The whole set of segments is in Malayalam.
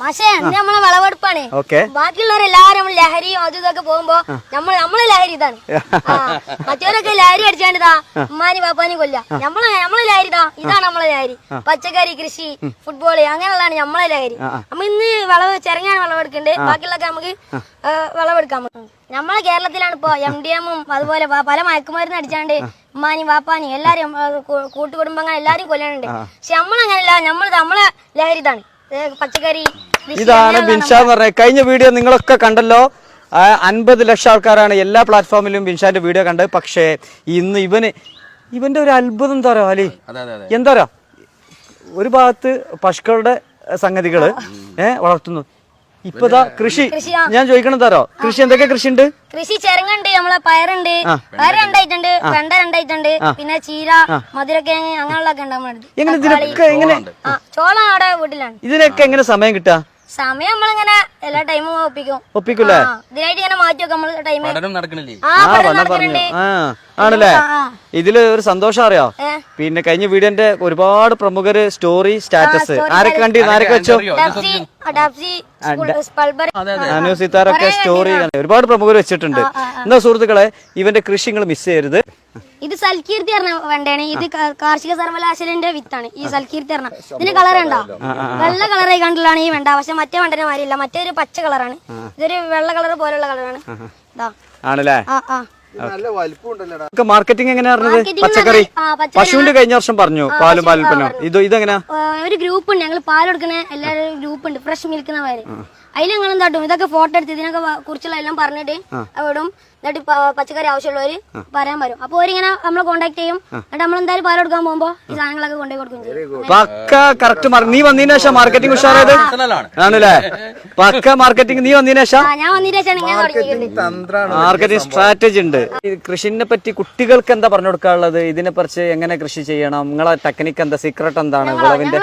പക്ഷേ അന്ന് നമ്മളെ വിളവെടുപ്പാണ്. ഓക്കെ. ബാക്കിയുള്ളവരെല്ലാരും ലഹരിയും അതും ഇതൊക്കെ പോകുമ്പോ നമ്മൾ നമ്മളെ ലഹരി ഇതാണ്. മറ്റവരൊക്കെ ലഹരി അടിച്ചാണ്ടിതാ ഉമ്മാനി പാപ്പാനി കൊല്ല നമ്മളെ നമ്മളെ ലഹരി ഇതാ ഇതാണ് നമ്മളെ ലഹരി. പച്ചക്കറി കൃഷി ഫുട്ബോൾ അങ്ങനെയുള്ളതാണ് നമ്മളെ ലഹരി. നമ്മ ഇന്ന് വിളവ് ചെറങ്ങാണ് വിളവെടുക്കണ്ട്. ബാക്കിയുള്ളൊക്കെ നമുക്ക് പറ്റും നമ്മളെ കേരളത്തിലാണ് ഇപ്പോ എം ഡി എമ്മും അതുപോലെ പല മയക്കുമരുന്ന് അടിച്ചാണ്ട് ഉമ്മാനി വാപ്പാനി എല്ലാരും കൂട്ടുകുടുംബങ്ങൾ എല്ലാരും കൊല്ലണുണ്ട് പക്ഷെ നമ്മളങ്ങനല്ല നമ്മൾ നമ്മളെ ലഹരി ഇതാണ്. പച്ചക്കറി ഇതാണ് ബിൻഷ എന്ന് പറഞ്ഞത് കഴിഞ്ഞ വീഡിയോ നിങ്ങളൊക്കെ കണ്ടല്ലോ. ആ, അൻപത് ലക്ഷം ആൾക്കാരാണ് എല്ലാ പ്ലാറ്റ്ഫോമിലും ബിൻഷാന്റെ വീഡിയോ കണ്ടത്. പക്ഷേ ഇന്ന് ഇവന് ഇവന്റെ ഒരു അത്ഭുതം എന്താ പറയാ അലി? എന്താ പറയാ? ഒരു ഭാഗത്ത് പശുക്കളുടെ സംഗതികൾ ഏഹ് വളർത്തുന്നു. ഇപ്പതാ കൃഷി. കൃഷിയാ. ഞാൻ ചോദിക്കണം തരോ കൃഷി എന്തൊക്കെ കൃഷി ഉണ്ട് കൃഷി ചെരങ്ങുണ്ട് നമ്മളെ പയറുണ്ട്. പയർ രണ്ടായിട്ടുണ്ട് വെണ്ട രണ്ടായിട്ടുണ്ട് പിന്നെ ചീര മധുരക്കിഴങ്ങ് അങ്ങനെയുള്ളതൊക്കെ ഉണ്ട് അടുത്ത്. എങ്ങനെ ഇതിനൊക്കെ എങ്ങനെ ആ ചോളം അവിടെ വീട്ടിലാണ്. ഇതിനൊക്കെ എങ്ങനെ സമയം കിട്ടുക? സമയം നമ്മളിങ്ങനെ എല്ലാ ടൈമും ഒപ്പിക്കും. ഒപ്പിക്കൂലേ? ഇതിനായിട്ട് ഇങ്ങനെ മാറ്റി വെക്കും നമ്മൾ ടൈം പഠനം നടക്കണില്ലേ? ആ ആ പഠനം പറഞ്ഞു. ആ ആണല്ലേ. ഇതിൽ ഒരു സന്തോഷം അറിയോ? പിന്നെ കഴിഞ്ഞ വീഡിയോന്റെ ഒരുപാട് പ്രമുഖര് സ്റ്റോറി സ്റ്റാറ്റസ് ആരൊക്കെ കണ്ടി ആരൊക്കെ വെച്ചോ? അനു സിത്താരൊക്കെ സ്റ്റോറി ഒരുപാട് പ്രമുഖർ വെച്ചിട്ടുണ്ട്. എന്താ സുഹൃത്തുക്കളെ ഇവന്റെ കൃഷി നിങ്ങൾ മിസ് ചെയ്യരുത്. ഇത് സൽകീർത്തി പറഞ്ഞ വെണ്ടയാണ് ഇത് കാർഷിക സർവകലാശാലന്റെ വിത്താണ്. ഈ സൽകീർത്തി പറഞ്ഞ. ഇതിന്റെ കളർ ഉണ്ടോ വെള്ള കളറായി കണ്ടിലാണ് ഈ വെണ്ട. പക്ഷെ മറ്റേ വെണ്ടനെ മാറിയില്ല. മറ്റേ ഒരു പച്ച കളറാണ്. ഇതൊരു വെള്ള കളർ പോലുള്ള കളറാണ്. ആണല്ലേ? ആ ആ. മാർക്കറ്റിംഗ് എങ്ങനെയാ പച്ചക്കറി? പശുവിന്റെ കഴിഞ്ഞ വർഷം പറഞ്ഞു പാലും പാലുൽപ്പന്നം ഇത് ഇതെങ്ങനെയാ? ഒരു ഗ്രൂപ്പ് ഉണ്ട് ഞങ്ങൾ പാൽ കൊടുക്കണ എല്ലാവരും ഗ്രൂപ്പ് ഉണ്ട് ഫ്രഷ് മിൽക്ക് എന്ന പേര്. അതിൽ ഞങ്ങൾ എന്താട്ടും ഇതൊക്കെ ഫോട്ടോ എടുത്ത് ഇതിനൊക്കെ കുറിച്ചുള്ള എല്ലാം പറഞ്ഞിട്ട് അവിടും എന്നിട്ട് പച്ചക്കറി ആവശ്യമുള്ളവര് പറയാൻ വരും. അപ്പൊ അവരിങ്ങനെ നമ്മളെ കോണ്ടാക്ട് ചെയ്യും. എന്നിട്ട് നമ്മൾ എന്തായാലും പാൽ കൊടുക്കാൻ പോകുമ്പോ ഈ സാധനങ്ങളൊക്കെ കൊണ്ടുപോയി കൊടുക്കും ചെയ്യും. പക്ക കറക്റ്റ് നീ വന്നതിന് ശേഷം മാർക്കറ്റിംഗ് ഉഷാറായത്? ആണല്ലേ? പക്ക മാർക്കറ്റിംഗ് നീ വന്നതിന് ശേഷം? ഞാൻ വന്നതിന് ശേഷം മാർക്കറ്റിംഗ് സ്ട്രാറ്റജി ഉണ്ട്. കൃഷിനെ പറ്റി കുട്ടികൾക്ക് എന്താ പറഞ്ഞു കൊടുക്കാനുള്ളത്? ഇതിനെ കുറിച്ച് എങ്ങനെ കൃഷി ചെയ്യണം? നിങ്ങളെ ടെക്നിക്ക് എന്താ? സീക്രട്ട് എന്താണ്? വിളവിന്റെ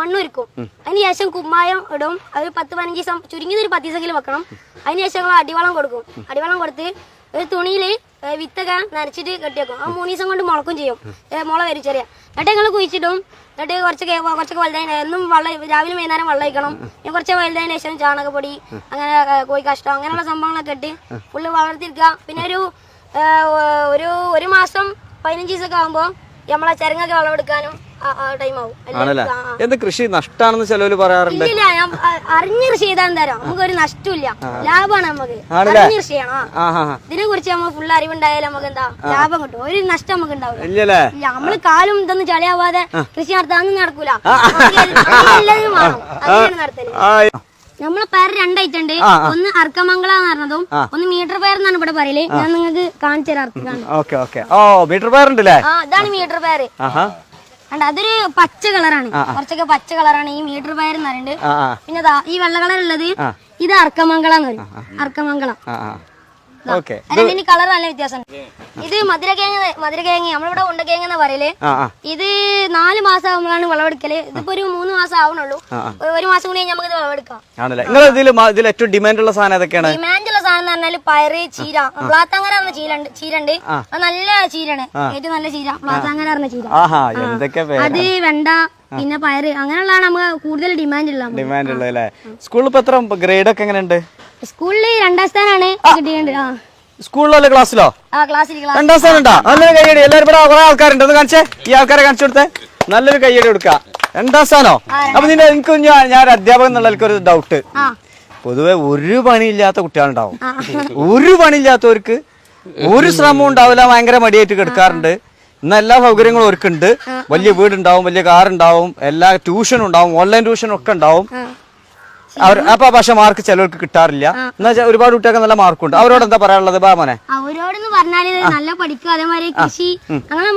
ഞങ്ങൾ അതിനുശേഷം കുമ്മായം ഇടും. അത് പത്ത് പതിനഞ്ച് ദിവസം ചുരുങ്ങിയത് ഒരു പത്ത് ദിവസമെങ്കിലും വെക്കണം. അതിനുശേഷം ഞങ്ങൾ അടിവളം കൊടുക്കും. അടിവളം കൊടുത്ത് ഒരു തുണിയിൽ വിത്തൊക്കെ നനച്ചിട്ട് കെട്ടിവെക്കും. ആ മൂന്ന് ദിവസം കൊണ്ട് മുളക്കും ചെയ്യും. മുള വരും ചെറിയ. എന്നിട്ട് ഞങ്ങൾ കുഴിച്ചിടും. എന്നിട്ട് കുറച്ചൊക്കെ കുറച്ചൊക്കെ വലുതായി എന്നും വെള്ളം രാവിലെ വൈകുന്നേരം വെള്ളം ഒഴിക്കണം. പിന്നെ കുറച്ച് വലുതായതിനു ശേഷം ചാണകപ്പൊടി അങ്ങനെ കോഴി കഷ്ടം അങ്ങനെയുള്ള സംഭവങ്ങളൊക്കെ ഇട്ട് ഫുള്ള് വളർത്തിയിരിക്കുക പിന്നെ ഒരു ഒരു ഒരു മാസം പതിനഞ്ച് ദിവസമൊക്കെ ആകുമ്പോൾ നമ്മളെ ചരങ്ങൊക്കെ അല്ലേ? ആണല്ലേ. എന്ത് കൃഷി നഷ്ടാണെന്ന് ചിലവര് പറയാറുണ്ട്? അറിഞ്ഞ കൃഷി ചെയ്താൽ തരാം നമുക്ക് ഒരു നഷ്ടമില്ല ലാഭമാണ് നമുക്ക്. ആണല്ലേ? ഇതിനെ കുറിച്ച് നമ്മൾ ഫുൾ അറിവുണ്ടായാലും നമുക്ക് എന്താ? ലാഭം കിട്ടും. ഒരു നഷ്ടം നമുക്ക് ഉണ്ടാവില്ല. ഇല്ല നമ്മൾ കാലും ഇതൊന്നും ചളിയാവാതെ കൃഷി നടത്താനൊന്നും നടക്കൂല. നമ്മളെ പയർ രണ്ടായിട്ടുണ്ട് ഒന്ന് അർക്കമംഗള എന്ന് പറഞ്ഞതും ഒന്ന് മീറ്റർ പയർ എന്നാണ് ഇവിടെ പറയൽ. ഞാൻ നിങ്ങൾക്ക് കാണിച്ചു തരാം അർത്ഥം ഓക്കെ ഓക്കെ. ഓ മീറ്റർ പയർ ഉണ്ടല്ലേ? ഇതാണ് മീറ്റർ കണ്ട അതൊരു പച്ച കളറാണ്. കുറച്ചൊക്കെ പച്ച കളറാണ്. ഈ മീറ്റർ പയർ എന്ന് പറയുന്നത്. പിന്നെ ഈ വെള്ള കളർ ഉള്ളത് ഇത് അർക്കമംഗളം എന്ന് പറയും. അർക്കമംഗളം. ഓക്കെ അതിന്റെ കളർ നല്ല വ്യത്യാസം ഇത് മധുരക്കിഴങ്ങ് മധുരക്കിഴങ്ങ് നമ്മളിവിടെ ഉണ്ടക്കിഴങ്ങ് എന്ന് പറയൽ? ഇത് നാല് മാസം ആകുമ്പോഴാണ് വിളവെടുക്കൽ. ഇതിപ്പോ ഒരു മൂന്ന് മാസം ആവണുള്ളൂ ഒരു- മാസം കൂടി നമുക്ക് ഇത് വിളവെടുക്കാം. ആണല്ലേ? നിങ്ങൾ ഇതിൽ ഇതിൽ ഏറ്റവും ഡിമാൻഡ് ഉള്ള സാധനം ഏതൊക്കെയാണ്? ഡിമാൻഡുള്ള സാധനം എന്ന് പറഞ്ഞാൽ പയറ് ചീര. പ്ലാത്താങ്കര പറഞ്ഞ ചീര ഉണ്ട് അത് നല്ല ചീരാണ് ഏറ്റവും നല്ല ചീര. പ്ലാത്താങ്കര പറഞ്ഞ ചീര. അത് വെണ്ട പിന്നെ പയറ്. അങ്ങനെയുള്ളതാണ് നമുക്ക് കൂടുതൽ ഡിമാൻഡ് ഉള്ളത്. ഡിമാൻഡ് ഉള്ളത് അല്ലേ? സ്കൂളിൽ ഇപ്പൊ എത്ര ഗ്രേഡ് ഒക്കെ എങ്ങനെയുണ്ട്? സ്കൂളിൽ രണ്ടാം സ്ഥാനാണ് കിട്ടിയത് ആ. സ്കൂളിലോ അല്ലെ ക്ലാസ്സിലോ? ആ ക്ലാസ്സിൽ ക്ലാസ് രണ്ടാം സ്ഥാനം ഉണ്ടോ നല്ലൊരു കൈയടി എല്ലാവരും ഇവിടെ കുറെ ആൾക്കാരുണ്ട്. ഒന്ന് കാണിച്ചേ. ഈ ആൾക്കാരെ കാണിച്ചു കൊടുത്തേ. നല്ലൊരു കൈയടി കൊടുക്ക. രണ്ടാം സ്ഥാനോ? അപ്പൊ നിന്റെ എനിക്ക് ഞാൻ ഞാൻ അധ്യാപകൻ എന്നുള്ള ഒരു ഡൗട്ട് പൊതുവെ ഒരു പണിയില്ലാത്ത കുട്ടികളുണ്ടാവും. ഒരു പണിയില്ലാത്തവർക്ക് ഒരു ശ്രമവും ഉണ്ടാവില്ല. ഭയങ്കര മടിയായിട്ട് കിടക്കാറുണ്ട്. ഇന്ന് എല്ലാ സൗകര്യങ്ങളും അവർക്കുണ്ട്. വലിയ വീടുണ്ടാവും വലിയ കാർ ഉണ്ടാവും എല്ലാ ട്യൂഷനും ഉണ്ടാവും ഓൺലൈൻ ട്യൂഷനും ഒക്കെ ഉണ്ടാവും അവർ അപ്പൊ പക്ഷെ മാർക്ക് ചിലവർക്ക് കിട്ടാറില്ല. എന്ന് വെച്ചാൽ ഒരുപാട് കുട്ടികൾക്ക് നല്ല മാർക്കുണ്ട് അവരോട് എന്താ പറയാനുള്ളത് ബാമനെ മോനെ? അവരോടെന്ന് പറഞ്ഞാൽ നല്ല പഠിക്കും. അതേമാതിരി കൃഷി. അങ്ങനെ